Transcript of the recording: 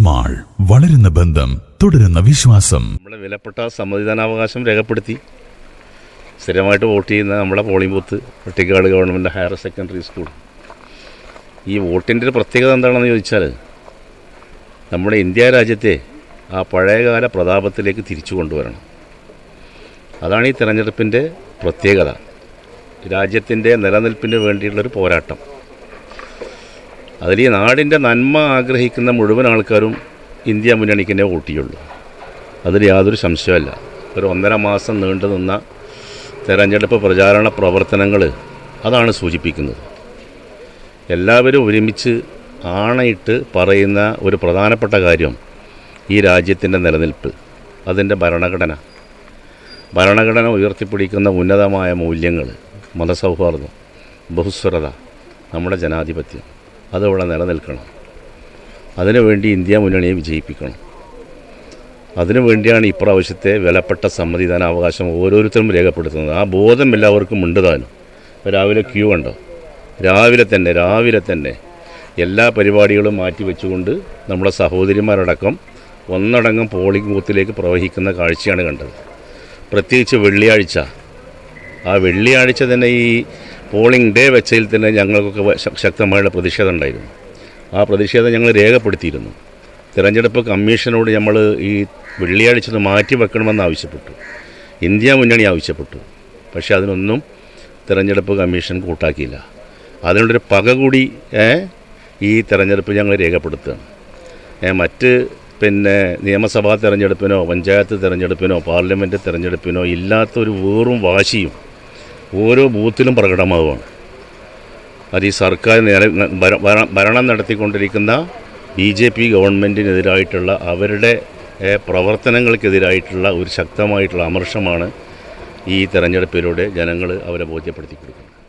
Mall വളരുന്ന ബന്ധം തുടരുന്ന വിശ്വാസം. നമ്മുടെ വിലപ്പെട്ട സമ്മതിദാനാവകാശം രേഖപ്പെടുത്തി. സ്ഥിരമായിട്ട് വോട്ട് ചെയ്യുന്ന നമ്മുടെ polling booth Pattikkad government higher secondary school ഈ വോട്ടിന്റെ ഒരു പ്രത്യേകത എന്താണെന്ന് ചോദിച്ചാൽ നമ്മുടെ ഇന്ത്യ രാജ്യത്തെ ആ പഴയകാല പ്രതാപത്തിലേക്ക് തിരിച്ചു കൊണ്ടുവരണം. അതാണ് ഈ തിരഞ്ഞെടുപ്പിന്റെ പ്രത്യേകത. രാജ്യത്തിന്റെ നിലനിൽപ്പിന് വേണ്ടിയുള്ളൊരു പോരാട്ടം. അതിൽ ഈ നാടിന്റെ നന്മ ആഗ്രഹിക്കുന്ന മുഴുവൻ ആൾക്കാരും ഇന്ത്യ മുന്നണിക്ക് തന്നെ വോട്ട് അതിൽ യാതൊരു സംശയമല്ല. ഒരു ഒന്നര മാസം നീണ്ടു നിന്ന തെരഞ്ഞെടുപ്പ് പ്രചാരണ പ്രവർത്തനങ്ങൾ അതാണ് സൂചിപ്പിക്കുന്നത്. എല്ലാവരും ഒരുമിച്ച് ആണയിട്ട് പറയുന്ന ഒരു പ്രധാനപ്പെട്ട കാര്യം ഈ രാജ്യത്തിന്റെ നിലനിൽപ്പ് അതിന്റെ ഭരണഘടന. ഭരണഘടന ഉയർത്തിപ്പിടിക്കുന്ന ഉന്നതമായ മൂല്യങ്ങൾ മതസൗഹാർദ്ദം ബഹുസ്വരത നമ്മുടെ ജനാധിപത്യം. അതിവിടെ നിലനിൽക്കണം. അതിനുവേണ്ടി ഇന്ത്യ മുന്നണിയെ വിജയിപ്പിക്കണം. അതിനു വേണ്ടിയാണ് ഇപ്രാവശ്യത്തെ വിലപ്പെട്ട സമ്മതിദാനാവകാശം ഓരോരുത്തരും രേഖപ്പെടുത്തുന്നത്. ആ ബോധം എല്ലാവർക്കും ഉണ്ട് താനും. രാവിലെ ക്യൂ ഉണ്ടോ രാവിലെ തന്നെ രാവിലെ തന്നെ എല്ലാ പരിപാടികളും മാറ്റി വെച്ചുകൊണ്ട് നമ്മുടെ സഹോദരിമാരടക്കം ഒന്നടങ്കം പോളിംഗ് ബൂത്തിലേക്ക് പ്രവഹിക്കുന്ന കാഴ്ചയാണ് കണ്ടത്. പ്രത്യേകിച്ച് വെള്ളിയാഴ്ച. ആ വെള്ളിയാഴ്ച തന്നെ ഈ പോളിംഗ് ഡേ വെച്ചതിൽ തന്നെ ഞങ്ങൾക്കൊക്കെ ശക്തമായുള്ള പ്രതിഷേധം ഉണ്ടായിരുന്നു. ആ പ്രതിഷേധം ഞങ്ങൾ രേഖപ്പെടുത്തിയിരുന്നു. തിരഞ്ഞെടുപ്പ് കമ്മീഷനോട് നമ്മൾ ഈ വെള്ളിയാഴ്ച മാറ്റി വെക്കണമെന്ന് ആവശ്യപ്പെട്ടു. ഇന്ത്യ മുന്നണി ആവശ്യപ്പെട്ടു. പക്ഷേ അതിനൊന്നും തിരഞ്ഞെടുപ്പ് കമ്മീഷൻ കൂട്ടാക്കിയില്ല. അതിനുള്ളൊരു പക കൂടി ഈ തിരഞ്ഞെടുപ്പ് ഞങ്ങൾ രേഖപ്പെടുത്തുകയാണ്. മറ്റ് പിന്നെ നിയമസഭാ തിരഞ്ഞെടുപ്പിനോ പഞ്ചായത്ത് തിരഞ്ഞെടുപ്പിനോ പാർലമെന്റ് തിരഞ്ഞെടുപ്പിനോ ഇല്ലാത്തൊരു വേറും വാശിയും ഓരോ ബൂത്തിലും പ്രകടമാവുകയാണ്. അത് ഈ സർക്കാർ ഭര- ഭരണം നടത്തിക്കൊണ്ടിരിക്കുന്ന ബി ജെ പി ഗവൺമെന്റിനെതിരായിട്ടുള്ള അവരുടെ പ്രവർത്തനങ്ങൾക്കെതിരായിട്ടുള്ള ഒരു ശക്തമായിട്ടുള്ള അമർഷമാണ് ഈ തെരഞ്ഞെടുപ്പിലൂടെ ജനങ്ങൾ അവരെ ബോധ്യപ്പെടുത്തി കൊടുക്കുന്നത്